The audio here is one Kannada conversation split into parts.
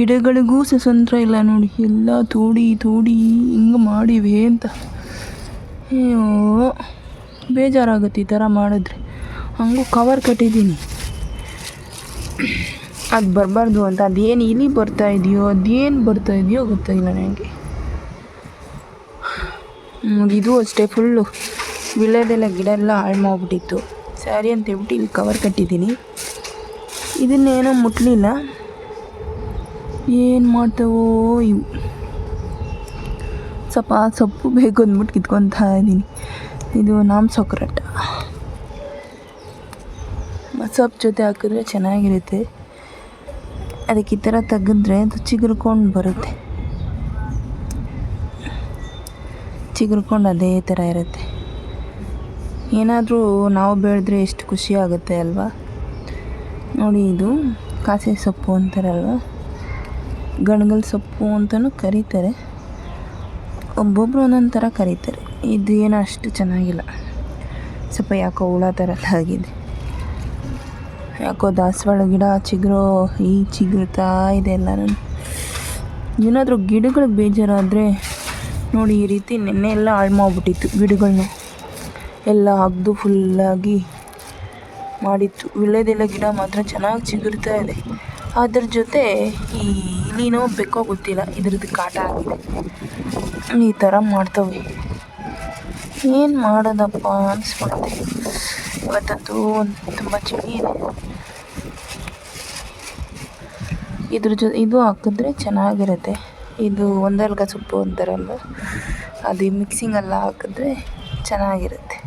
ಗಿಡಗಳಿಗೂ ಸ್ವತಂತ್ರ ಇಲ್ಲ ನೋಡಿ. ಎಲ್ಲ ತೋಡಿ ತೋಡಿ ಹಿಂಗೆ ಮಾಡಿವೆ ಅಂತ. ಬೇಜಾರಾಗುತ್ತೆ ಈ ಥರ ಮಾಡಿದ್ರೆ. ಹಂಗೂ ಕವರ್ ಕಟ್ಟಿದ್ದೀನಿ. ಅದು ಬರಬಾರ್ದು ಅಂತ. ಅದೇನು ಇಲಿ ಬರ್ತಾ ಇದೆಯೋ, ಅದೇನು ಬರ್ತಾ ಇದೆಯೋ ಗೊತ್ತಾಗಿಲ್ಲ ನನಗೆ ಇದು ಅಷ್ಟೇ ಫುಲ್ಲು ವಿಳ್ಯದೆಲ್ಲ ಗಿಡ ಎಲ್ಲ ಹಾಳು ಮಾಡಿಬಿಟ್ಟಿತ್ತು. ಸ್ಯಾರಿ ಅಂತ ಹೇಳ್ಬಿಟ್ಟು ಇಲ್ಲಿ ಕವರ್ ಕಟ್ಟಿದ್ದೀನಿ. ಇದನ್ನೇನೋ ಮುಟ್ಲಿಲ್ಲ. ಏನು ಮಾಡ್ತೇವೋ ಇವು. ಸ್ವಲ್ಪ ಸೊಪ್ಪು ಬೇಕು ಅಂದ್ಬಿಟ್ಟು ಕಿತ್ಕೊತಾ ಇದ್ದೀನಿ. ಇದು ನಾಮ್ ಸೊಕ್ರಟ. ಸೊಪ್ಪು ಜೊತೆ ಹಾಕಿದ್ರೆ ಚೆನ್ನಾಗಿರುತ್ತೆ. ಅದಕ್ಕೆ ಈ ಥರ ತೆಗೆದ್ರೆ ಅದು ಚಿಗುರ್ಕೊಂಡು ಬರುತ್ತೆ. ಚಿಗುರ್ಕೊಂಡು ಅದೇ ಥರ ಇರುತ್ತೆ. ಏನಾದರೂ ನಾವು ಬೆಳೆದ್ರೆ ಎಷ್ಟು ಖುಷಿ ಆಗುತ್ತೆ ಅಲ್ವಾ? ನೋಡಿ ಇದು ಕಾಸೆ ಸೊಪ್ಪು ಅಂತಾರಲ್ವ? ಗಣಗಲ್ ಸೊಪ್ಪು ಅಂತಲೂ ಕರೀತಾರೆ. ಒಬ್ಬೊಬ್ಬರು ಒಂದೊಂದು ಥರ ಕರೀತಾರೆ. ಇದು ಏನು ಅಷ್ಟು ಚೆನ್ನಾಗಿಲ್ಲ. ಸ್ವಲ್ಪ ಯಾಕೋ ಹುಳ ಥರ ಆಗಿದೆ. ಯಾಕೋ ದಾಸವಾಳ ಗಿಡ, ಚಿಗುರೋ, ಈ ಚಿಗುರ್ತಾ ಇದೆ ಎಲ್ಲ ನಾನು ಏನಾದರೂ ಗಿಡಗಳಿಗೆ ಬೇಜಾರಾದರೆ ನೋಡಿ ಈ ರೀತಿ ನೆನ್ನೆ ಎಲ್ಲ ಹಾಳು ಮಾಡಿಬಿಟ್ಟಿತ್ತು ಗಿಡಗಳನ್ನ ಎಲ್ಲ ಅಗ್ದು ಫುಲ್ಲಾಗಿ ಮಾಡಿತ್ತು. ವಿಳ್ಳೆದೆಲ್ಲ ಗಿಡ ಮಾತ್ರ ಚೆನ್ನಾಗಿ ಚಿಗುರ್ತಾ ಇದೆ. ಅದ್ರ ಜೊತೆ ಈ ಇಲಿನೋ ಬೇಕೋ ಗೊತ್ತಿಲ್ಲ, ಇದ್ರದ್ದು ಕಾಟ ಆಗಿದೆ. ಈ ಥರ ಮಾಡ್ತವೆ. ಏನು ಮಾಡೋದಪ್ಪ ಅನಿಸ್ಬಿಡುತ್ತೆ. ಇವತ್ತಂತೂ ತುಂಬ ಚಳಿ ಇದೆ. ಇದ್ರ ಜೊತೆ ಇದು ಹಾಕಿದ್ರೆ ಚೆನ್ನಾಗಿರುತ್ತೆ. ಇದು ಒಂದಲ್ಗ ಸೊಪ್ಪು ಅಂತಾರಲ್ವ? ಅದು ಮಿಕ್ಸಿಂಗೆಲ್ಲ ಹಾಕಿದ್ರೆ ಚೆನ್ನಾಗಿರುತ್ತೆ.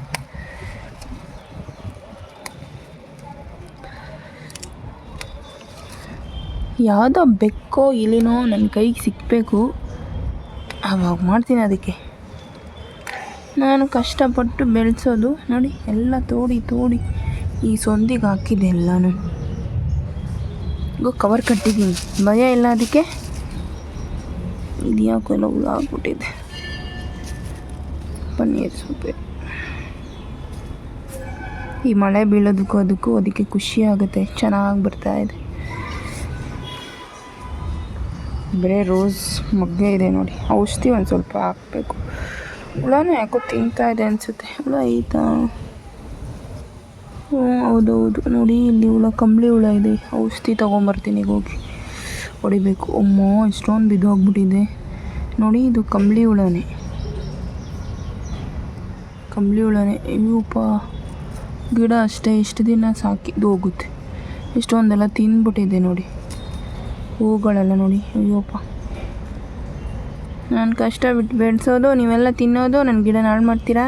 ಯಾವುದೋ ಬೆಕ್ಕೋ ಇಲಿನೋ ನನ್ನ ಕೈಗೆ ಸಿಕ್ಕಬೇಕು ಆವಾಗ ಮಾಡ್ತೀನಿ ಅದಕ್ಕೆ. ನಾನು ಕಷ್ಟಪಟ್ಟು ಬೆಳೆಸೋದು. ನೋಡಿ, ಎಲ್ಲ ತೋಡಿ ತೋಡಿ ಈ ಸೊಂದಿಗೆ ಹಾಕಿದೆ ಎಲ್ಲನೂ. ಗೋ ಕವರ್ ಕಟ್ಟಿದ್ದೀನಿ. ಭಯ ಇಲ್ಲ ಅದಕ್ಕೆ. ಇದು ಯಾಕೋ ಎಲ್ಲ ಆಗ್ಬಿಟ್ಟಿದೆ. ಪನ್ನೀರ್ ಸೊಪ್ಪೆ. ಈ ಮಳೆ ಬೀಳೋದಕ್ಕೂ ಅದಕ್ಕೂ ಅದಕ್ಕೆ ಖುಷಿ ಆಗುತ್ತೆ. ಚೆನ್ನಾಗಿ ಬರ್ತಾ ಬರೀ ರೋಸ್ ಮೊಗ್ಗೆ ಇದೆ ನೋಡಿ. ಔಷಧಿ ಒಂದು ಸ್ವಲ್ಪ ಹಾಕಬೇಕು. ಹುಳನೂ ಯಾಕೋ ತಿಂತಾ ಇದೆ ಅನಿಸುತ್ತೆ. ಹುಳ ಐತಾ? ಹ್ಞೂ ಹೌದೌದು. ನೋಡಿ, ಇಲ್ಲಿ ಹುಳ, ಕಂಬಳಿ ಹುಳ ಇದೆ. ಔಷಧಿ ತೊಗೊಂಬರ್ತೀನಿ ಈಗ ಹೋಗಿ. ಹೊಡಿಬೇಕು. ಅಮ್ಮೋ ಇಷ್ಟೊಂದು ಬಿದ್ದೋಗ್ಬಿಟ್ಟಿದೆ ನೋಡಿ, ಇದು ಕಂಬಳಿ ಹುಳನೇ. ಕಂಬಳಿ ಹುಳನೇ. ಇವಪ್ಪ ಗಿಡ ಅಷ್ಟೇ, ಇಷ್ಟು ದಿನ ಸಾಕಿದ್ದು ಹೋಗುತ್ತೆ. ಇಷ್ಟೊಂದೆಲ್ಲ ತಿಂದ್ಬಿಟ್ಟಿದೆ ನೋಡಿ. ಹೂಗಳೆಲ್ಲ ನೋಡಿ. ಅಯ್ಯೋಪ್ಪ. ನಾನು ಕಷ್ಟ ಬಿಟ್ಟು ಬೆಳೆಸೋದು, ನೀವೆಲ್ಲ ತಿನ್ನೋದು ನನ್ನ ಗಿಡ ಹಾಳು ಮಾಡ್ತೀರಾ?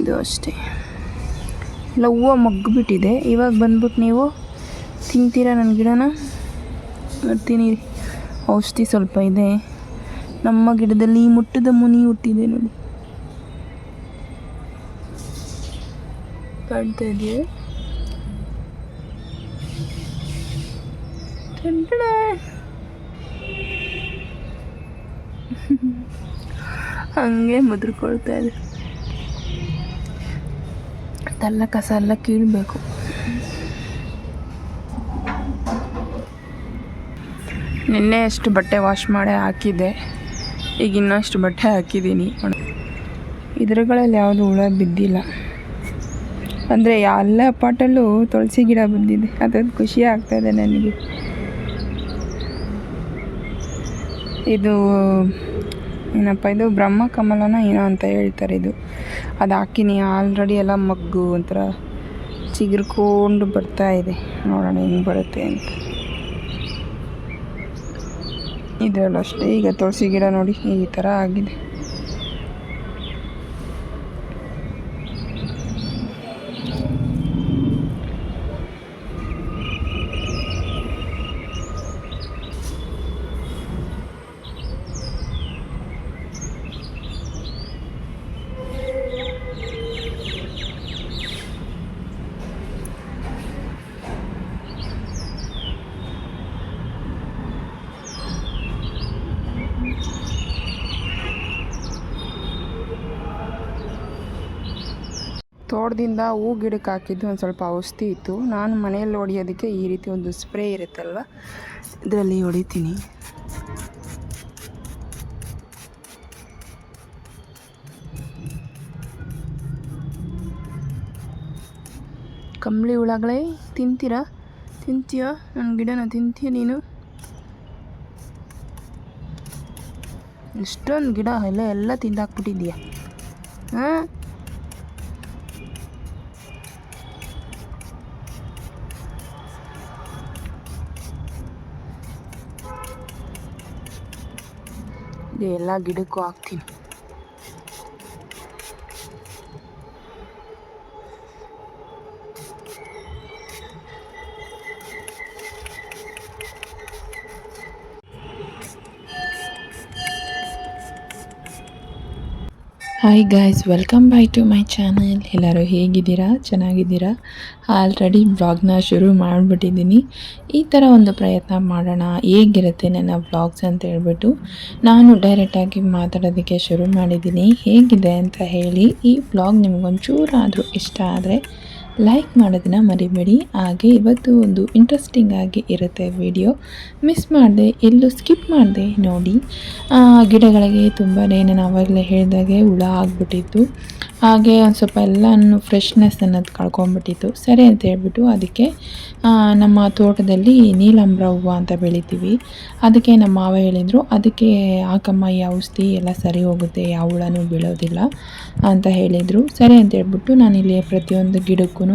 ಇದು ಅಷ್ಟೇ. ಎಲ್ಲ ಹೂವು ಮಗ್ಗಿಬಿಟ್ಟಿದೆ ಇವಾಗ ಬಂದ್ಬಿಟ್ಟು ನೀವು ತಿಂತೀರಾ ನನ್ನ ಗಿಡನ? ಬರ್ತೀನಿ. ಔಷಧಿ ಸ್ವಲ್ಪ ಇದೆ. ನಮ್ಮ ಗಿಡದಲ್ಲಿ ಮುಟ್ಟದ ಮುನಿ ಹುಟ್ಟಿದೆ ನೋಡಿ. ಕಾಣ್ತಾ ಇದೆಯಾ? ಹಂಗೆ ಮುದ್ರಕೊಳ್ತಾ ಇದೆ. ತಲ್ಲ ಕಸ ಎಲ್ಲ ಕೀಳಬೇಕು. ನಿನ್ನೆ ಅಷ್ಟು ಬಟ್ಟೆ ವಾಶ್ ಮಾಡಿ ಹಾಕಿದ್ದೆ, ಈಗ ಇನ್ನಷ್ಟು ಬಟ್ಟೆ ಹಾಕಿದ್ದೀನಿ. ಇದ್ರಗಳಲ್ಲಿ ಯಾವುದು ಹುಳ ಬಿದ್ದಿಲ್ಲ. ಅಂದರೆ ಎಲ್ಲ ಪಾಟಲ್ಲೂ ತುಳಸಿ ಗಿಡ ಬಂದಿದೆ, ಅದೊಂದು ಖುಷಿ ಆಗ್ತಾಯಿದೆ ನನಗೆ. ಇದು, ಏನಪ್ಪ, ಇದು ಬ್ರಹ್ಮ ಕಮಲನ ಏನೋ ಅಂತ ಹೇಳ್ತಾರೆ ಇದು. ಅದು ಹಾಕಿನಿ ಆಲ್ರೆಡಿ ಎಲ್ಲ ಮಗ್ಗು ಒಂಥರ ಚಿಗುರ್ಕೊಂಡು ಬರ್ತಾ ಇದೆ. ನೋಡೋಣ ಹೆಂಗೆ ಬರುತ್ತೆ ಅಂತ. ಇದರಲ್ಲೂ ಅಷ್ಟೇ. ಈಗ ತುಳಸಿ ಗಿಡ ನೋಡಿ ಈ ಥರ ಆಗಿದೆ. ತೋಟದಿಂದ ಹೂ ಗಿಡಕ್ಕೆ ಹಾಕಿದ್ದು ಒಂದು ಸ್ವಲ್ಪ ಔಷಧಿ ಇತ್ತು. ನಾನು ಮನೆಯಲ್ಲಿ ಹೊಡಿಯೋದಕ್ಕೆ ಈ ರೀತಿ ಒಂದು ಸ್ಪ್ರೇ ಇರುತ್ತಲ್ವ ಇದರಲ್ಲಿ ಹೊಡಿತೀನಿ. ಕಂಬಳಿ ಹುಳಗಳೇ, ತಿಂತೀರ? ತಿಂತೀಯೋ? ನನ್ನ ಗಿಡನ ತಿಂತೀಯ ನೀನು? ಇಷ್ಟೊಂದು ಗಿಡ, ಎಲ್ಲ ಎಲ್ಲ ತಿಂದಾಕ್ಬಿಟ್ಟಿದ್ಯಾ ಹಾಂ? ಎಲ್ಲ ಗಿಡಕ್ಕೂ ಹಾಕ್ತೀನಿ. Hi guys welcome by to my channel ಎಲ್ಲರೂ ಹೇಗಿದ್ದೀರಾ? ಚೆನ್ನಾಗಿದ್ದೀರಾ? ಆಲ್ರೆಡಿ ಬ್ಲಾಗ್ನ ಶುರು ಮಾಡಿಬಿಟ್ಟಿದ್ದೀನಿ. ಈ ಥರ ಒಂದು ಪ್ರಯತ್ನ ಮಾಡೋಣ. ಹೇಗಿರುತ್ತೆ ನನ್ನ ಬ್ಲಾಗ್ಸ್ ಅಂತ ಹೇಳ್ಬಿಟ್ಟು ನಾನು ಡೈರೆಕ್ಟಾಗಿ ಮಾತಾಡೋದಕ್ಕೆ ಶುರು ಮಾಡಿದ್ದೀನಿ. ಹೇಗಿದೆ ಅಂತ ಹೇಳಿ ಈ ಬ್ಲಾಗ್ ನಿಮಗೊಂಚೂರಾದರೂ ಇಷ್ಟ ಆದರೆ ಲೈಕ್ ಮಾಡೋದನ್ನು ಮರಿಬೇಡಿ. ಹಾಗೆ ಇವತ್ತು ಒಂದು ಇಂಟ್ರೆಸ್ಟಿಂಗ್ ಆಗಿ ಇರುತ್ತೆ ವಿಡಿಯೋ ಮಿಸ್ ಮಾಡಿದೆ, ಎಲ್ಲೂ ಸ್ಕಿಪ್ ಮಾಡಿದೆ ನೋಡಿ. ಗಿಡಗಳಿಗೆ ತುಂಬಾ ನಾನು ಆವಾಗಲೇ ಹೇಳಿದಾಗೆ ಹುಳ ಆಗಿಬಿಟ್ಟಿತ್ತು. ಹಾಗೆ ಒಂದು ಸ್ವಲ್ಪ ಎಲ್ಲನೂ ಫ್ರೆಶ್ನೆಸ್ ಅನ್ನೋದು ಕಳ್ಕೊಂಬಿಟ್ಟಿತ್ತು ಸರಿ ಅಂತ ಹೇಳ್ಬಿಟ್ಟು ಅದಕ್ಕೆ ನಮ್ಮ ತೋಟದಲ್ಲಿ ನೀಲಂಬ್ರ ಹೂವು ಅಂತ ಬೆಳಿತೀವಿ. ಅದಕ್ಕೆ ನಮ್ಮ ಮಾವ ಹೇಳಿದರು, ಅದಕ್ಕೆ ಹಾಕಮ್ಮ, ಈ ಔಷಧಿ ಎಲ್ಲ ಸರಿ ಹೋಗುತ್ತೆ, ಯಾವ ಹುಳನೂ ಬೀಳೋದಿಲ್ಲ ಅಂತ ಹೇಳಿದರು. ಸರಿ ಅಂತ ಹೇಳ್ಬಿಟ್ಟು ಇಲ್ಲಿ ಪ್ರತಿಯೊಂದು ಗಿಡಕ್ಕೂ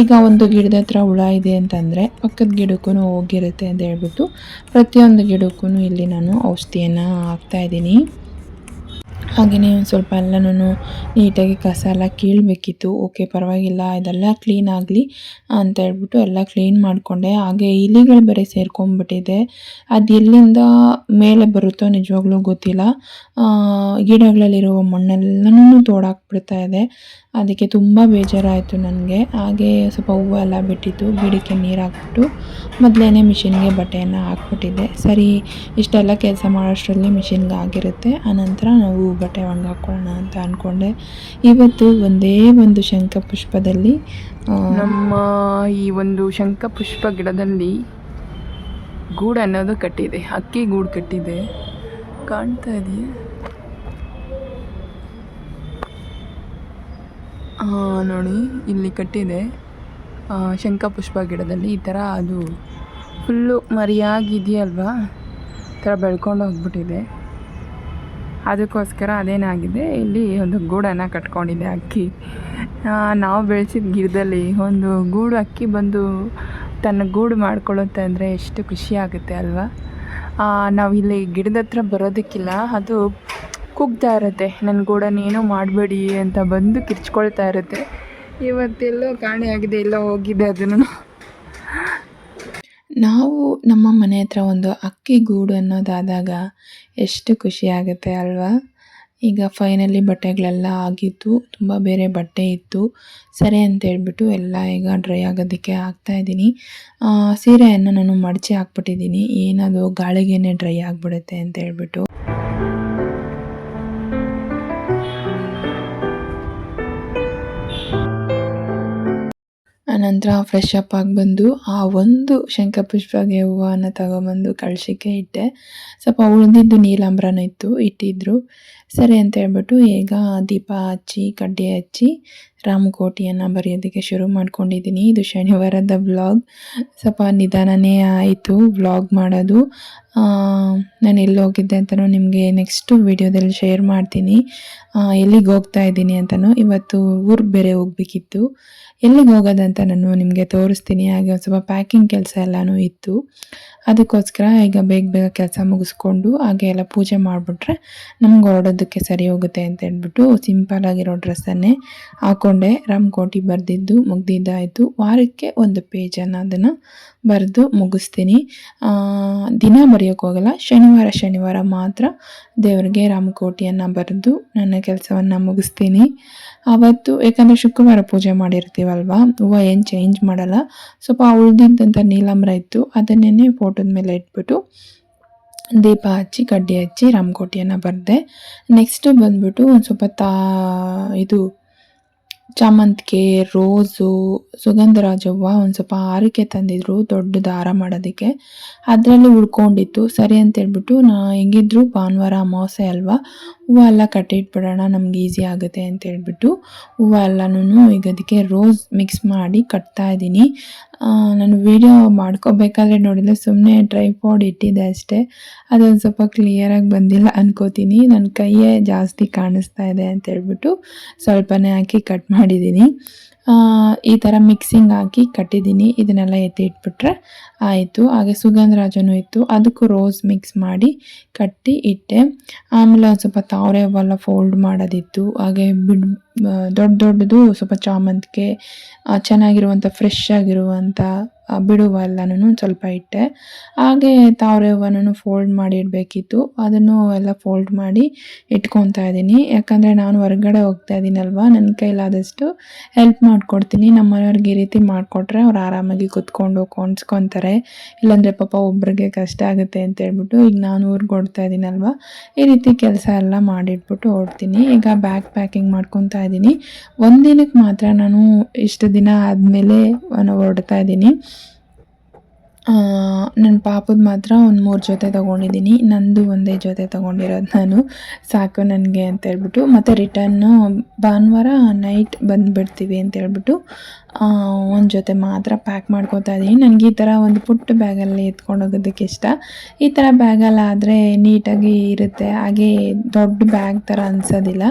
ಈಗ ಒಂದು ಗಿಡದ ಹತ್ರ ಹುಳ ಇದೆ ಅಂತಂದರೆ ಪಕ್ಕದ ಗಿಡಕ್ಕೂ ಹೋಗಿರುತ್ತೆ ಅಂತ ಹೇಳ್ಬಿಟ್ಟು, ಪ್ರತಿಯೊಂದು ಗಿಡಕ್ಕೂ ಇಲ್ಲಿ ನಾನು ಔಷಧಿಯನ್ನು ಹಾಕ್ತಾಯಿದ್ದೀನಿ ಹಾಗೆಯೇ ಒಂದು ಸ್ವಲ್ಪ ಎಲ್ಲನೂ ನೀಟಾಗಿ ಕಸ ಎಲ್ಲ ಕೀಳಬೇಕಿತ್ತು. ಓಕೆ, ಪರವಾಗಿಲ್ಲ, ಇದೆಲ್ಲ ಕ್ಲೀನ್ ಆಗಲಿ ಅಂತ ಹೇಳ್ಬಿಟ್ಟು ಎಲ್ಲ ಕ್ಲೀನ್ ಮಾಡಿಕೊಂಡೆ. ಹಾಗೆ ಇಲಿಗಳು ಬರೀ ಸೇರ್ಕೊಂಡ್ಬಿಟ್ಟಿದೆ ಅದು ಎಲ್ಲಿಂದ ಮೇಲೆ ಬರುತ್ತೋ ನಿಜವಾಗ್ಲೂ ಗೊತ್ತಿಲ್ಲ. ಗಿಡಗಳಲ್ಲಿರುವ ಮಣ್ಣೆಲ್ಲನೂ ತೋಡಾಕ್ಬಿಡ್ತಾ ಇದೆ. ಅದಕ್ಕೆ ತುಂಬ ಬೇಜಾರಾಯಿತು ನನಗೆ. ಹಾಗೆ ಸ್ವಲ್ಪ ಹೂವು ಎಲ್ಲ ಬಿಟ್ಟಿತ್ತು. ಗಿಡಕ್ಕೆ ನೀರು ಹಾಕ್ಬಿಟ್ಟು ಮೊದಲೇ ಮಿಷಿನ್ಗೆ ಬಟ್ಟೆಯನ್ನು ಹಾಕ್ಬಿಟ್ಟಿದ್ದೆ. ಸರಿ, ಇಷ್ಟೆಲ್ಲ ಕೆಲಸ ಮಾಡೋಷ್ಟರಲ್ಲಿ ಮಿಷಿನ್ಗೆ ಆಗಿರುತ್ತೆ. ಆನಂತರ ನಾವು ಬಟ್ಟೆ ಒಣಗಾಕೊಳ್ಳೋಣ ಅಂತ ಅಂದ್ಕೊಂಡೆ ಇವತ್ತು ಒಂದೇ ಒಂದು ಶಂಖ ಪುಷ್ಪದಲ್ಲಿ ನಮ್ಮ ಈ ಒಂದು ಶಂಖಪುಷ್ಪ ಗಿಡದಲ್ಲಿ ಗೂಡು ಅನ್ನೋದು ಕಟ್ಟಿದೆ. ಅಕ್ಕಿ ಗೂಡು ಕಟ್ಟಿದೆ. ಕಾಣ್ತಾ ಇದೆಯಾ? ನೋಡಿ ಇಲ್ಲಿ ಕಟ್ಟಿದೆ. ಆ, ಶಂಖಪುಷ್ಪ ಗಿಡದಲ್ಲಿ ಈ ಥರ ಅದು ಫುಲ್ಲು ಮರಿಯಾಗಿದೆಯಲ್ವಾ? ಈ ಥರ ಬೆಳ್ಕೊಂಡು ಹೋಗ್ಬಿಟ್ಟಿದೆ. ಅದಕ್ಕೋಸ್ಕರ ಅದೇನಾಗಿದೆ ಇಲ್ಲಿ ಒಂದು ಗೂಡನ್ನು ಕಟ್ಕೊಂಡಿದೆ ಅಕ್ಕಿ. ನಾವು ಬೆಳೆಸಿದ ಗಿಡದಲ್ಲಿ ಒಂದು ಗೂಡು ಅಕ್ಕಿ ಬಂದು ತನ್ನ ಗೂಡು ಮಾಡ್ಕೊಳ್ಳುತ್ತೆ ಅಂದರೆ ಎಷ್ಟು ಖುಷಿ ಆಗುತ್ತೆ ಅಲ್ವಾ? ಆ, ನಾವು ಇಲ್ಲಿ ಗಿಡದ ಹತ್ರ ಬರೋದಕ್ಕಿಲ್ಲ ಅದು ಕುಗ್ತಾ ಇರುತ್ತೆ. ನನ್ನ ಗೂಡನ್ನು ಏನೂ ಮಾಡಬೇಡಿ ಅಂತ ಬಂದು ಕಿರ್ಚ್ಕೊಳ್ತಾ ಇರುತ್ತೆ. ಇವತ್ತೆಲ್ಲೋ ಕಾಣೆಯಾಗಿದೆ ಎಲ್ಲೋ ಹೋಗಿದೆ ಅದನ್ನು. ನಾವು ನಮ್ಮ ಮನೆ ಹತ್ರ ಒಂದು ಅಕ್ಕಿ ಗೂಡು ಅನ್ನೋದಾದಾಗ ಎಷ್ಟು ಖುಷಿ ಆಗುತ್ತೆ ಅಲ್ವಾ? ಈಗ ಫೈನಲಿ ಬಟ್ಟೆಗಳೆಲ್ಲ ಆಗಿತ್ತು ತುಂಬ ಬೇರೆ ಬಟ್ಟೆ ಇತ್ತು. ಸರಿ ಅಂತ ಹೇಳ್ಬಿಟ್ಟು ಎಲ್ಲ ಈಗ ಡ್ರೈ ಆಗೋದಕ್ಕೆ ಹಾಕ್ತಾಯಿದ್ದೀನಿ ಸೀರೆಯನ್ನು ನಾನು ಮಡಚಿ ಹಾಕ್ಬಿಟ್ಟಿದ್ದೀನಿ. ಏನದು ಗಾಳಿಗೇನೆ ಡ್ರೈ ಆಗಿಬಿಡುತ್ತೆ ಅಂತ ಹೇಳ್ಬಿಟ್ಟು ಆನಂತರ ಫ್ರೆಶ್ ಅಪ್ ಆಗಿ ಬಂದು, ಆ ಒಂದು ಶಂಖಪುಷ್ಪಗೆ ಹೂವನ್ನು ತಗೊಬಂದು ಕಳ್ಸಕ್ಕೆ ಇಟ್ಟೆ. ಸ್ವಲ್ಪ ಉಳಿದಿದ್ದು ನೀಲಾಂಬ್ರನೂ ಇತ್ತು, ಇಟ್ಟಿದ್ರು. ಸರಿ ಅಂತ ಹೇಳ್ಬಿಟ್ಟು ಈಗ ದೀಪ ಹಚ್ಚಿ, ಕಡ್ಡಿ ಹಚ್ಚಿ ರಾಮಕೋಟಿಯನ್ನು ಬರೆಯೋದಕ್ಕೆ ಶುರು ಮಾಡ್ಕೊಂಡಿದ್ದೀನಿ. ಇದು ಶನಿವಾರದ ಬ್ಲಾಗ್ ಸ್ವಲ್ಪ ನಿಧಾನನೇ ಆಯಿತು ಬ್ಲಾಗ್ ಮಾಡೋದು. ನಾನು ಎಲ್ಲಿ ಹೋಗಿದ್ದೆ ಅಂತಲೂ ನಿಮಗೆ ನೆಕ್ಸ್ಟು ವಿಡಿಯೋದಲ್ಲಿ ಶೇರ್ ಮಾಡ್ತೀನಿ. ಎಲ್ಲಿಗೆ ಹೋಗ್ತಾ ಇದ್ದೀನಿ ಅಂತಲೂ ಇವತ್ತು ಊರು ಬೇರೆ ಹೋಗ್ಬೇಕಿತ್ತು. ಎಲ್ಲಿಗೆ ಹೋಗೋದಂತ ನಾನು ನಿಮಗೆ ತೋರಿಸ್ತೀನಿ. ಹಾಗೆ ಒಂದು ಸ್ವಲ್ಪ ಪ್ಯಾಕಿಂಗ್ ಕೆಲಸ ಎಲ್ಲನೂ ಇತ್ತು. ಅದಕ್ಕೋಸ್ಕರ ಈಗ ಬೇಗ ಬೇಗ ಕೆಲಸ ಮುಗಿಸ್ಕೊಂಡು ಹಾಗೆ ಎಲ್ಲ ಪೂಜೆ ಮಾಡಿಬಿಟ್ರೆ ನಮ್ಗೆ ಹೊರಡೋದಕ್ಕೆ ಸರಿ ಹೋಗುತ್ತೆ ಅಂತ ಹೇಳ್ಬಿಟ್ಟು ಸಿಂಪಲ್ ಆಗಿರೋ ಡ್ರೆಸ್ಸನ್ನೇ ರಾಮ್ ಕೋಟಿ ಬರೆದಿದ್ದು ಮುಗ್ದಿದ್ದಾಯಿತು. ವಾರಕ್ಕೆ ಒಂದು ಪೇಜನ್ನು ಅದನ್ನು ಬರೆದು ಮುಗಿಸ್ತೀನಿ. ದಿನ ಬರೆಯೋಕೆ ಹೋಗಲ್ಲ. ಶನಿವಾರ ಶನಿವಾರ ಮಾತ್ರ ದೇವರಿಗೆ ರಾಮಕೋಟಿಯನ್ನು ಬರೆದು ನನ್ನ ಕೆಲಸವನ್ನು ಮುಗಿಸ್ತೀನಿ. ಆವತ್ತು ಯಾಕಂದರೆ ಶುಕ್ರವಾರ ಪೂಜೆ ಮಾಡಿರ್ತೀವಲ್ವ? ಹೂವು ಏನು ಚೇಂಜ್ ಮಾಡಲ್ಲ. ಸ್ವಲ್ಪ ಉಳಿದಿದ್ದಂಥ ನೀಲಾಂಬ್ರ ಇತ್ತು. ಅದನ್ನೇ ಫೋಟೋದ ಮೇಲೆ ಇಟ್ಬಿಟ್ಟು ದೀಪ ಹಚ್ಚಿ, ಕಡ್ಡಿ ಹಚ್ಚಿ, ರಾಮಕೋಟಿಯನ್ನು ಬರೆದೆ. ನೆಕ್ಸ್ಟು ಬಂದ್ಬಿಟ್ಟು ಒಂದು ಸ್ವಲ್ಪ ತಾ, ಇದು ಚಾಮಂತಿಗೆ, ರೋಸು ಸುಗಂಧರಾಜ ಹೂವು ಒಂದು ಸ್ವಲ್ಪ ಆರಕ್ಕೆ ತಂದಿದ್ರು ದೊಡ್ಡ ದಾರ ಮಾಡೋದಕ್ಕೆ. ಅದರಲ್ಲಿ ಉಳ್ಕೊಂಡಿತ್ತು. ಸರಿ ಅಂತೇಳ್ಬಿಟ್ಟು ನಾ ಹೆಂಗಿದ್ರು ಭಾನುವಾರ ಅಮಾವಾಸ್ಯೆ ಅಲ್ವಾ, ಹೂವು ಎಲ್ಲ ಕಟ್ಟಿಟ್ಬಿಡೋಣ ನಮ್ಗೆ ಈಸಿ ಆಗುತ್ತೆ ಅಂತ ಹೇಳ್ಬಿಟ್ಟು ಹೂವು ಎಲ್ಲನೂ ಈಗ ಅದಕ್ಕೆ ರೋಸ್ ಮಿಕ್ಸ್ ಮಾಡಿ ಕಟ್ತಾ ಇದ್ದೀನಿ. ನಾನು ವಿಡಿಯೋ ಮಾಡ್ಕೋಬೇಕಾದ್ರೆ ನೋಡಿದ್ರೆ ಸುಮ್ಮನೆ ಟ್ರೈಪಾಡ್ ಇಟ್ಟಿದ್ದೆ ಅಷ್ಟೇ. ಅದೊಂದು ಸ್ವಲ್ಪ ಕ್ಲಿಯರಾಗಿ ಬಂದಿಲ್ಲ ಅನ್ಕೋತೀನಿ. ನನ್ನ ಕೈಯೇ ಜಾಸ್ತಿ ಕಾಣಿಸ್ತಾ ಇದೆ ಅಂತ ಹೇಳ್ಬಿಟ್ಟು ಸ್ವಲ್ಪನೇ ಹಾಕಿ ಕಟ್ ಮಾಡಿದ್ದೀನಿ ಈ ಥರ ಮಿಕ್ಸಿಂಗ್ ಹಾಕಿ ಕಟ್ಟಿದ್ದೀನಿ. ಇದನ್ನೆಲ್ಲ ಎತ್ತಿ ಇಟ್ಬಿಟ್ರೆ ಆಯಿತು. ಹಾಗೆ ಸುಗಂಧರಾಜನೂ ಇತ್ತು. ಅದಕ್ಕೂ ರೋಸ್ ಮಿಕ್ಸ್ ಮಾಡಿ ಕಟ್ಟಿ ಇಟ್ಟೆ. ಆಮೇಲೆ ಒಂದು ಸ್ವಲ್ಪ ತಾವರೆ ಹೂವೆಲ್ಲ ಫೋಲ್ಡ್ ಮಾಡೋದಿತ್ತು. ಹಾಗೆ ಬಿಡ್ ದೊಡ್ಡ ದೊಡ್ಡದು ಸ್ವಲ್ಪ ಚಾಮಂತಿಗೆ ಚೆನ್ನಾಗಿರುವಂಥ ಫ್ರೆಶ್ ಆಗಿರುವಂಥ ಬಿಡುವ ಎಲ್ಲನೂ ಸ್ವಲ್ಪ ಇಟ್ಟೆ. ಹಾಗೆ ತಾವರೆ ಹೂವನೂ ಫೋಲ್ಡ್ ಮಾಡಿ ಇಡಬೇಕಿತ್ತು ಅದನ್ನು ಎಲ್ಲ ಫೋಲ್ಡ್ ಮಾಡಿ ಇಟ್ಕೊತಾ ಇದ್ದೀನಿ. ಯಾಕಂದರೆ ನಾನು ಹೊರಗಡೆ ಹೋಗ್ತಾ ಇದ್ದೀನಲ್ವ ನನ್ನ ಕೈಲಾದಷ್ಟು ಹೆಲ್ಪ್ ಮಾಡಿಕೊಡ್ತೀನಿ. ನಮ್ಮ ಮನೆಯವ್ರಿಗೆ ಈ ರೀತಿ ಮಾಡಿಕೊಟ್ರೆ ಅವ್ರು ಆರಾಮಾಗಿ ಕುತ್ಕೊಂಡು ಕೊಂಡ್ಸ್ಕೊತಾರೆ ಇಲ್ಲಾಂದರೆ ಪಾಪ ಒಬ್ರಿಗೆ ಕಷ್ಟ ಆಗುತ್ತೆ ಅಂತ ಹೇಳ್ಬಿಟ್ಟು ಈಗ ನಾನು ಊರಿಗೆ ಓಡ್ತಾ ಇದ್ದೀನಲ್ವ, ಈ ರೀತಿ ಕೆಲಸ ಎಲ್ಲ ಮಾಡಿಟ್ಬಿಟ್ಟು ಓಡ್ತೀನಿ ಈಗ ಬ್ಯಾಗ್ ಪ್ಯಾಕಿಂಗ್ ಮಾಡ್ಕೊತಾ ಇದ್ದೀನಿ. ಒಂದಿನಕ್ಕೆ ಮಾತ್ರ ನಾನು ಇಷ್ಟು ದಿನ ಆದಮೇಲೆ ನಾನು ಹೊರಡ್ತಾ ಇದ್ದೀನಿ. ನನ್ನ ಪಾಪದ ಮಾತ್ರ ಒಂದು ಮೂರು ಜೊತೆ ತೊಗೊಂಡಿದ್ದೀನಿ ನಂದು ಒಂದೇ ಜೊತೆ ತೊಗೊಂಡಿರೋದು ನಾನು. ಸಾಕು ನನಗೆ ಅಂತ ಹೇಳ್ಬಿಟ್ಟು, ಮತ್ತು ರಿಟರ್ನು ಭಾನುವಾರ ನೈಟ್ ಬಂದುಬಿಡ್ತೀವಿ ಅಂತ ಹೇಳ್ಬಿಟ್ಟು ಒಂದು ಜೊತೆ ಮಾತ್ರ ಪ್ಯಾಕ್ ಮಾಡ್ಕೋತಾ ಇದ್ದೀನಿ. ನನಗೆ ಈ ಥರ ಒಂದು ಪುಟ್ಟ ಬ್ಯಾಗಲ್ಲಿ ಎತ್ಕೊಂಡು ಹೋಗೋದಕ್ಕೆ ಇಷ್ಟ. ಈ ಥರ ಬ್ಯಾಗಲ್ಲಾದರೆ ನೀಟಾಗಿ ಇರುತ್ತೆ. ಹಾಗೆ ದೊಡ್ಡ ಬ್ಯಾಗ್ ಥರ ಅನ್ಸೋದಿಲ್ಲ.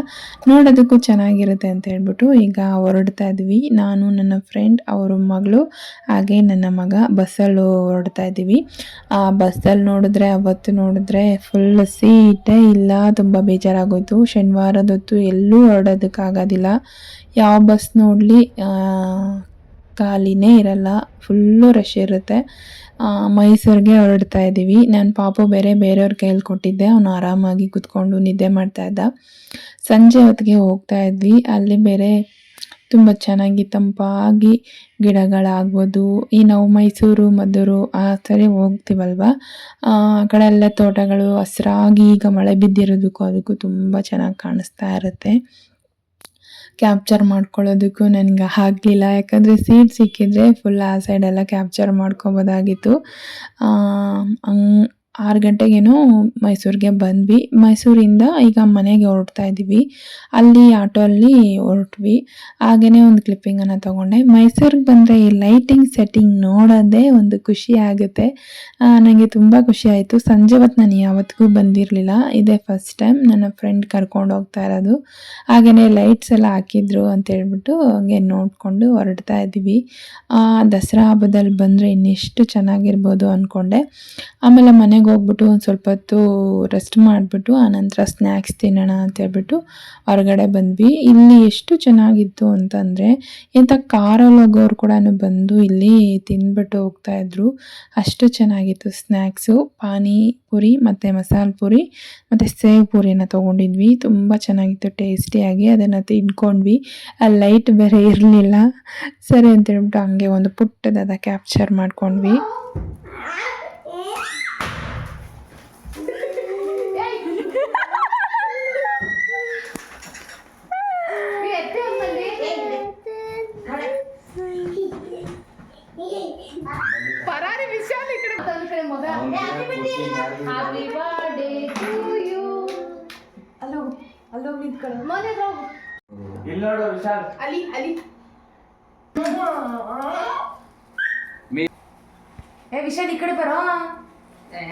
ನೋಡೋದಕ್ಕೂ ಚೆನ್ನಾಗಿರುತ್ತೆ ಅಂತ ಹೇಳ್ಬಿಟ್ಟು ಈಗ ಹೊರಡ್ತಾ ಇದ್ವಿ. ನಾನು, ನನ್ನ ಫ್ರೆಂಡ್ ಅವರ ಮಗಳು, ಹಾಗೆ ನನ್ನ ಮಗ ಬಸ್ಸಲ್ಲಿ ಹೊರಡ್ತಾ ಇದ್ದೀವಿ. ಆ, ಬಸ್ಸಲ್ಲಿ ನೋಡಿದ್ರೆ, ಅವತ್ತು ನೋಡಿದ್ರೆ ಫುಲ್ ಸೀಟೇ ಇಲ್ಲ. ತುಂಬ ಬೇಜಾರಾಗೋಯ್ತು. ಶನಿವಾರದೊತ್ತು ಎಲ್ಲೂ ಹೊರಡೋದಕ್ಕಾಗೋದಿಲ್ಲ. ಯಾವ ಬಸ್ ನೋಡಲಿ ಖಾಲಿನೇ ಇರಲ್ಲ ಫುಲ್ಲು ರಶ್ ಇರುತ್ತೆ. ಮೈಸೂರಿಗೆ ಹೊರಡ್ತಾ ಇದ್ದೀವಿ. ನನ್ನ ಪಾಪು ಬೇರೆ ಬೇರೆಯವ್ರ ಕೈಯಲ್ಲಿ ಕೊಟ್ಟಿದ್ದೆ. ಅವನು ಆರಾಮಾಗಿ ಕುತ್ಕೊಂಡು ನಿದ್ದೆ ಮಾಡ್ತಾ ಇದ್ದ. ಸಂಜೆ ಹೊತ್ತಿಗೆ ಹೋಗ್ತಾ ಇದ್ವಿ. ಅಲ್ಲಿ ಬೇರೆ ತುಂಬ ಚೆನ್ನಾಗಿ ತಂಪಾಗಿ ಗಿಡಗಳಾಗ್ಬೋದು. ಈ ನಾವು ಮೈಸೂರು, ಮದ್ದೂರು ಆ ಸರಿ ಹೋಗ್ತೀವಲ್ವ? ಆ ಕಡೆ ಎಲ್ಲ ತೋಟಗಳು, ಹಸಿರಾಗಿ ಈಗ ಮಳೆ ಬಿದ್ದಿರೋದಕ್ಕೂ ಅದಕ್ಕೂ ತುಂಬ ಚೆನ್ನಾಗಿ ಕಾಣಿಸ್ತಾ ಇರುತ್ತೆ. ಕ್ಯಾಪ್ಚರ್ ಮಾಡ್ಕೊಳ್ಳೋದಕ್ಕೂ ನನಗೆ ಆಗಲಿಲ್ಲ. ಯಾಕಂದರೆ ಸೀಟ್ ಸಿಕ್ಕಿದ್ರೆ ಫುಲ್ ಆ ಸೈಡೆಲ್ಲ ಕ್ಯಾಪ್ಚರ್ ಮಾಡ್ಕೊಬೋದಾಗಿತ್ತು. ಹಂಗ್ ಆರು ಗಂಟೆಗೇನು ಮೈಸೂರಿಗೆ ಬಂದ್ವಿ. ಮೈಸೂರಿಂದ ಈಗ ಮನೆಗೆ ಹೊರಡ್ತಾ ಇದ್ದೀವಿ ಅಲ್ಲಿ ಆಟೋಲ್ಲಿ ಹೊರಟ್ವಿ. ಹಾಗೆಯೇ ಒಂದು ಕ್ಲಿಪ್ಪಿಂಗನ್ನು ತೊಗೊಂಡೆ. ಮೈಸೂರಿಗೆ ಬಂದರೆ ಈ ಲೈಟಿಂಗ್ ಸೆಟ್ಟಿಂಗ್ ನೋಡೋದೇ ಒಂದು ಖುಷಿ ಆಗುತ್ತೆ. ನನಗೆ ತುಂಬ ಖುಷಿ ಆಯಿತು. ಸಂಜೆ ಹೊತ್ತು ನಾನು ಯಾವತ್ತಿಗೂ ಬಂದಿರಲಿಲ್ಲ. ಇದೇ ಫಸ್ಟ್ ಟೈಮ್ ನನ್ನ ಫ್ರೆಂಡ್ ಕರ್ಕೊಂಡು ಹೋಗ್ತಾ ಇರೋದು. ಹಾಗೆಯೇ ಲೈಟ್ಸ್ ಎಲ್ಲ ಹಾಕಿದ್ರು ಅಂತ ಹೇಳ್ಬಿಟ್ಟು ಹಂಗೆ ನೋಡಿಕೊಂಡು ಹೊರಡ್ತಾ ಇದ್ದೀವಿ ದಸರಾ ಹಬ್ಬದಲ್ಲಿ ಬಂದರೆ ಇನ್ನೆಷ್ಟು ಚೆನ್ನಾಗಿರ್ಬೋದು ಅಂದ್ಕೊಂಡೆ ಆಮೇಲೆ ಮನೆಗೆ ಹೋಗ್ಬಿಟ್ಟು ಒಂದು ಸ್ವಲ್ಪ ಹೊತ್ತು ರೆಸ್ಟ್ ಮಾಡಿಬಿಟ್ಟು, ಆನಂತರ ಸ್ನ್ಯಾಕ್ಸ್ ತಿನ್ನೋಣ ಅಂತ ಹೇಳ್ಬಿಟ್ಟು ಹೊರಗಡೆ ಬಂದ್ವಿ. ಇಲ್ಲಿ ಎಷ್ಟು ಚೆನ್ನಾಗಿತ್ತು ಅಂತಂದರೆ ಎಂಥ ಕಾರಲ್ಲಿ ಹೋಗೋರು ಕೂಡ ಬಂದು ಇಲ್ಲಿ ತಿಂದ್ಬಿಟ್ಟು ಹೋಗ್ತಾಯಿದ್ರು ಅಷ್ಟು ಚೆನ್ನಾಗಿತ್ತು ಸ್ನ್ಯಾಕ್ಸು ಪಾನಿಪುರಿ ಮತ್ತು ಮಸಾಲ ಪುರಿ ಮತ್ತು ಸೇವ್ ಪೂರಿನ ತೊಗೊಂಡಿದ್ವಿ. ತುಂಬ ಚೆನ್ನಾಗಿತ್ತು ಟೇಸ್ಟಿಯಾಗಿ ಅದನ್ನು ತಿನ್ಕೊಂಡ್ವಿ ಆ ಲೈಟ್ ಬೇರೆ ಇರಲಿಲ್ಲ. ಸರಿ ಅಂತ ಹೇಳ್ಬಿಟ್ಟು ಹಂಗೆ ಒಂದು ಪುಟ್ಟದಾದ ಕ್ಯಾಪ್ಚರ್ ಮಾಡ್ಕೊಂಡ್ವಿ. ಕಡೆ ಮಗ. ಹ್ಯಾಪಿ ಬರ್ಡೇ ಟು ಯು ಅಲ್ಲೋ ಅಲ್ಲೋ ನಿಂತ್ಕೊಳ್ಳ ಮನೆಗೆ ಹೋಗು. ಇಲ್ಲಿ ನೋಡು ವಿಶಾಲ್. ಅಲ್ಲಿ ಅಲ್ಲಿ. ಏ ವಿಶಾಲ್ ಈ ಕಡೆ ಬರೋ.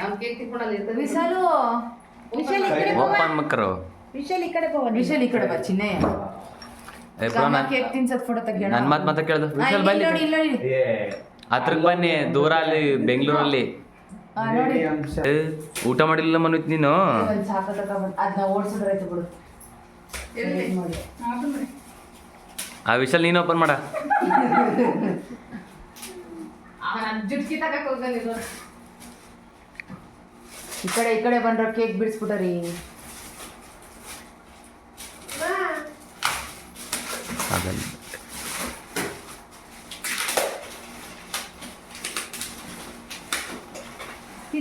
ಅವ್ನು ಕೇಕ್ ವಿಶಾಲು ವಿಶಾಲ್ ಈ ಕಡೆ ಮಕ್ಕರು ವಿಶಾಲ್ ಈ ಕಡೆ ಬೋ ವಿಶಾಲ್ ಈ ಕಡೆ ಬಾ ಚಿನ್ನಯ್ಯ ಕೇಕ್ ತಿನ್ಸದ್ ಫೋಟೋ ತೆಗಿಯೋಣ. ನನ್ ಮಾತ್ ಮಾತ ಕೇಳ್ದು. ವಿಶಾಲ್ ಇಲ್ಲಿ ಬನ್ನಿ. ನೋಡಿ ಇಲ್ಲಿ ನೋಡಿ. ಹತ್ರಕ್ ಬನ್ನಿ ದೂರ ಅಲ್ಲಿ ಬೆಂಗಳೂರಲ್ಲಿ. ಊಟ ಮಾಡಿಲ್ಲ ಮನೋಜ್ ನೀನು? ಒಂದ್ ಸಾಕ ತಗೊಂಡ್ ಅದನ್ನ ಓಡಿಸಿದ್ರಾಯ್ತು ಬಿಡು. ನೋಡಿ. ಆ ವಿಷಲ್ ನೀನು ಓಪನ್ ಮಾಡ. ಈ ಕಡೆ ಈ ಕಡೆ ಬಂದ್ರ ಕೇಕ್ ಬಿಡಿಸ್ಬಿಟ್ಟಾರಿ. ಆಗಲ್ಲ ತಿನ್ನ ಆಯ್ತು ಎತ್ಕೊಂಡು ತಿನ್ಕೊಂಡು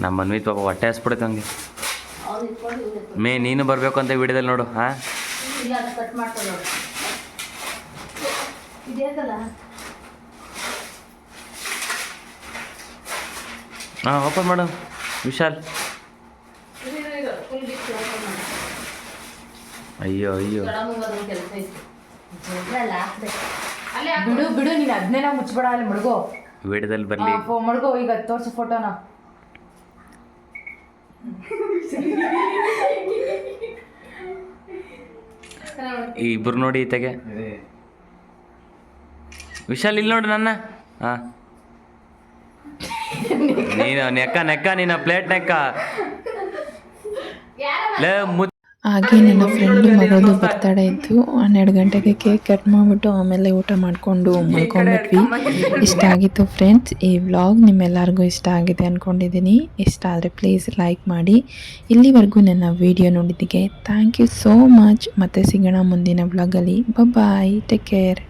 ನಮ್ಮ ಅನ್ವಿತ್ ಪಾಪ ಹೊಟ್ಟೆ ಹಸ್ಬಿಡುತ್ತೆ ಹಂಗೆ. ಮೇ ನೀನು ಬರಬೇಕು ಅಂತ ವಿಡಿಯೋದಲ್ಲಿ ನೋಡು ಹಾ? ಹಾಂ ಓಪನ್ ಮಾಡು ವಿಶಾಲ್. ಅಯ್ಯೋ ಅಯ್ಯೋ. ಬಿಡು ಬಿಡು ನೀನು ಅದನ್ನೇ ಮುಚ್ಚಬೇಡ ಅಲ್ಲಿ ಮಡ್ಗೋ ವಿಡಿಯೋದಲ್ಲಿ ಬರಲಿ. ಫೋ ಮಾಡ್ಕೋ ಈಗ ತೋರ್ಸು ಫೋಟೋನ. ಈ ಇಬ್ರು ನೋಡಿ ತೆಗೆ. ವಿಶಾಲ್ ಇಲ್ಲಿ ನೋಡು ನನ್ನ. ಹಾ ನೀನು ನೆಕ್ಕ ನೆಕ್ಕ ನೀನು ಪ್ಲೇಟ್ ನೆಕ್ಕ. ಲೇ ಮುಚ್ಚ ಹಾಗೆ ನನ್ನ ಫ್ರೆಂಡ್ ಮಗಳದು ಬರ್ತಡೇ ಇತ್ತು ಹನ್ನೆರಡು ಗಂಟೆಗೆ ಕೇಕ್ ಕಟ್ ಮಾಡಿಬಿಟ್ಟು ಆಮೇಲೆ ಊಟ ಮಾಡಿಕೊಂಡು ಮಲ್ಕೊಂಡ್ಬಿಟ್ವಿ. ಇಷ್ಟ ಆಗಿತ್ತು ಫ್ರೆಂಡ್ಸ್ ಈ ವ್ಲಾಗ್ ನಿಮ್ಮೆಲ್ಲರಿಗೂ ಇಷ್ಟ ಆಗಿದೆ ಅಂದ್ಕೊಂಡಿದ್ದೀನಿ ಇಷ್ಟ ಆದರೆ ಪ್ಲೀಸ್ ಲೈಕ್ ಮಾಡಿ. ಇಲ್ಲಿವರೆಗೂ ನನ್ನ ವಿಡಿಯೋ ನೋಡಿದ್ದಕ್ಕೆ ಥ್ಯಾಂಕ್ ಯು ಸೋ ಮಚ್ ಮತ್ತೆ ಸಿಗೋಣ ಮುಂದಿನ ವ್ಲಾಗಲ್ಲಿ ಬಾಯ್ ಟೇಕ್ ಕೇರ್